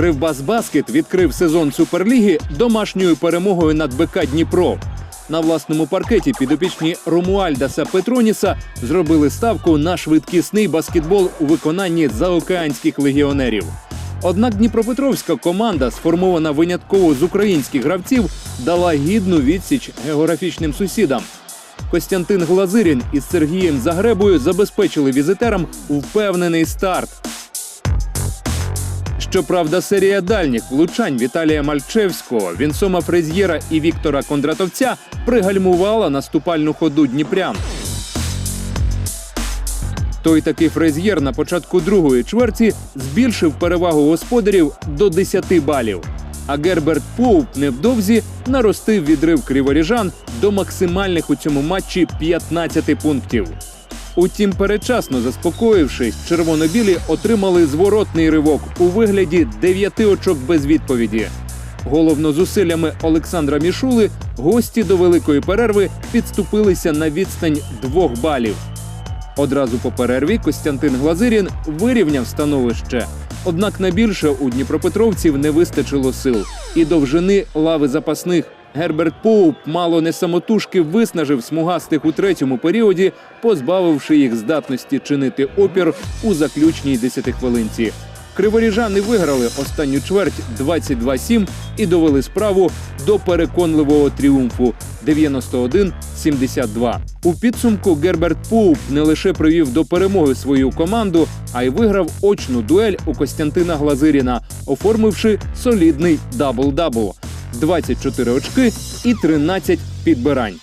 Кривбас Баскет відкрив сезон Суперліги домашньою перемогою над БК Дніпро. На власному паркеті підопічні Ромуальдаса Петроніса зробили ставку на швидкісний баскетбол у виконанні заокеанських легіонерів. Однак Дніпропетровська команда, сформована винятково з українських гравців, дала гідну відсіч географічним сусідам. Костянтин Глазирін із Сергієм Загребою забезпечили візитерам впевнений старт. Щоправда, серія дальніх влучань Віталія Мальчевського, Вінсома Фрезєра і Віктора Кондратовця пригальмувала наступальну ходу дніпрян. Той такий фрезєр на початку другої чверті збільшив перевагу господарів до 10 балів. А Герберт Поуп невдовзі наростив відрив криворіжан до максимальних у цьому матчі 15 пунктів. Утім, передчасно заспокоївшись, червоно-білі отримали зворотний ривок у вигляді 9 очок без відповіді. Головно зусиллями Олександра Мішули гості до великої перерви підступилися на відстань двох балів. Одразу по перерві Костянтин Глазирін вирівняв становище. Однак на більше у Дніпропетровців не вистачило сил і довжини лави запасних. Герберт Поуп мало не самотужки виснажив смугастих у третьому періоді, позбавивши їх здатності чинити опір у заключній десятихвилинці. Криворіжани виграли останню чверть 22-7 і довели справу до переконливого тріумфу 91-72. У підсумку Герберт Поуп не лише привів до перемоги свою команду, а й виграв очну дуель у Костянтина Глазиріна, оформивши солідний дабл-дабл – 24 очки і 13 підбирань.